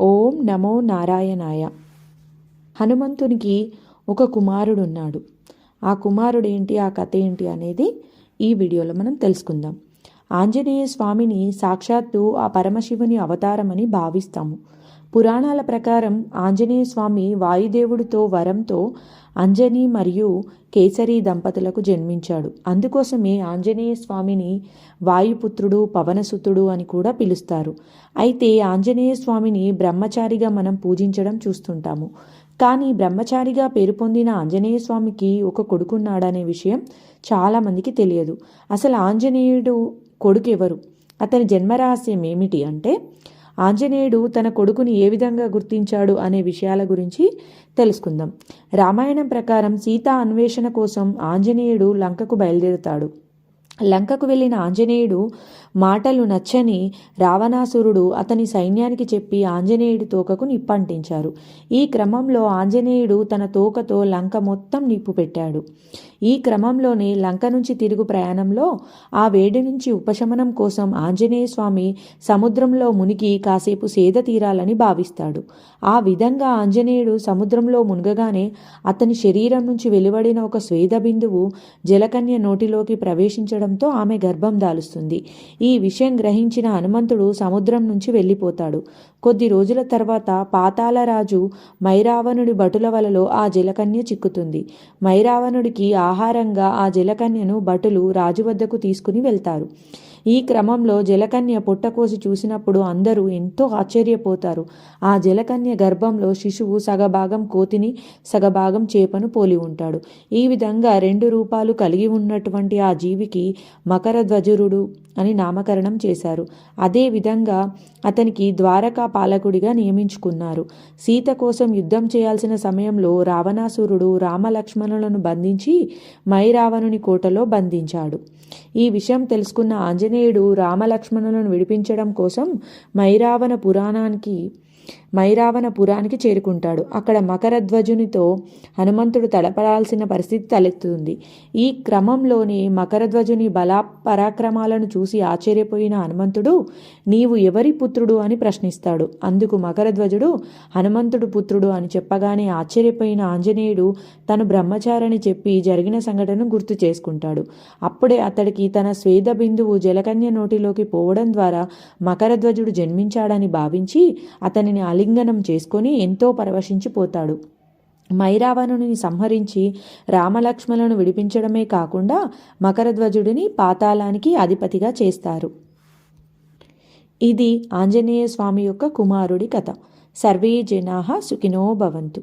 ఓం నమో నారాయణాయ. హనుమంతునికి ఒక కుమారుడున్నాడు. ఆ కుమారుడు ఏంటి ఆ కథ ఏంటి అనేది ఈ వీడియోలో మనం తెలుసుకుందాం. ఆంజనేయ స్వామిని సాక్షాత్తు ఆ పరమశివుని అవతారమని భావిస్తాము. పురాణాల ప్రకారం ఆంజనేయ స్వామి వాయుదేవుడితో వరంతో అంజని మరియు కేసరి దంపతులకు జన్మించాడు. అందుకోసమే ఆంజనేయ స్వామిని వాయుపుత్రుడు పవనసుతుడు అని కూడా పిలుస్తారు. అయితే ఆంజనేయ స్వామిని బ్రహ్మచారిగా మనం పూజించడం చూస్తుంటాము. కానీ బ్రహ్మచారిగా పేరు పొందిన ఆంజనేయ స్వామికి ఒక కొడుకున్నాడనే విషయం చాలామందికి తెలియదు. అసలు ఆంజనేయుడు కొడుకు ఎవరు? అతని జన్మరహస్యం ఏమిటి అంటే ఆంజనేయుడు తన కొడుకుని ఏ విధంగా గుర్తించాడు అనే విషయాల గురించి తెలుసుకుందాం. రామాయణం ప్రకారం సీత అన్వేషణ కోసం ఆంజనేయుడు లంకకు బయలుదేరుతాడు. లంకకు వెళ్ళిన ఆంజనేయుడు మాటలు నచ్చని రావణాసురుడు అతని సైన్యానికి చెప్పి ఆంజనేయుడి తోకకు నిప్పంటించారు. ఈ క్రమంలో ఆంజనేయుడు తన తోకతో లంక మొత్తం నిప్పు పెట్టాడు. ఈ క్రమంలోనే లంక నుంచి తిరుగు ప్రయాణంలో ఆ వేడి నుంచి ఉపశమనం కోసం ఆంజనేయ స్వామి సముద్రంలో మునిగి కాసేపు సేద తీరాలని భావిస్తాడు. ఆ విధంగా ఆంజనేయుడు సముద్రంలో మునగగానే అతని శరీరం నుంచి వెలువడిన ఒక స్వేద బిందువు జలకన్య నోటిలోకి ప్రవేశించడంతో ఆమె గర్భం దాలుస్తుంది. ఈ ఈ విషయం గ్రహించిన హనుమంతుడు సముద్రం నుంచి వెళ్ళిపోతాడు. కొద్ది రోజుల తర్వాత పాతాళరాజు మైరావణుడి భటుల వలలో ఆ జలకన్య చిక్కుతుంది. మైరావణుడికి ఆహారంగా ఆ జలకన్యను భటులు రాజు వద్దకు తీసుకుని వెళ్తారు. ఈ క్రమంలో జలకన్య పుట్టకోసి చూసినప్పుడు అందరూ ఎంతో ఆశ్చర్యపోతారు. ఆ జలకన్య గర్భంలో శిశువు సగభాగం కోతిని సగభాగం చేపను పోలి ఉంటాడు. ఈ విధంగా రెండు రూపాలు కలిగి ఉన్నటువంటి ఆ జీవికి మకరధ్వజురుడు అని నామకరణం చేశారు. అదే విధంగా అతనికి ద్వారకా పాలకుడిగా నియమించుకున్నారు. సీత కోసం యుద్ధం చేయాల్సిన సమయంలో రావణాసురుడు రామలక్ష్మణులను బంధించి మైరావణుని కోటలో బంధించాడు. ఈ విషయం తెలుసుకున్న ఆంజనేయ నేడు రామలక్ష్మణులను విడిపించడం కోసం మైరావణ పురాణానికి మైరావణపురానికి చేరుకుంటాడు. అక్కడ మకరధ్వజునితో హనుమంతుడు తడపడాల్సిన పరిస్థితి తలెత్తుతుంది. ఈ క్రమంలోనే మకరధ్వజుని బలా పరాక్రమాలను చూసి ఆశ్చర్యపోయిన హనుమంతుడు నీవు ఎవరి పుత్రుడు అని ప్రశ్నిస్తాడు. అందుకు మకరధ్వజుడు హనుమంతుడు పుత్రుడు అని చెప్పగానే ఆశ్చర్యపోయిన ఆంజనేయుడు తను బ్రహ్మచారని చెప్పి జరిగిన సంఘటనను గుర్తు చేసుకుంటాడు. అప్పుడే అతడికి తన స్వేద బిందువు జలకన్య నోటిలోకి పోవడం ద్వారా మకరధ్వజుడు జన్మించాడని భావించి అతని అతనిని ఆలింగనం చేసుకొని ఎంతో పరవశించిపోతాడు మైరావణుని సంహరించి రామలక్ష్మణులను విడిపించడమే కాకుండా మకరధ్వజుడిని పాతాళానికి అధిపతిగా చేస్తారు. ఇది ఆంజనేయ స్వామి యొక్క కుమారుడి కథ. సర్వే జనా సుఖినో భవంతు.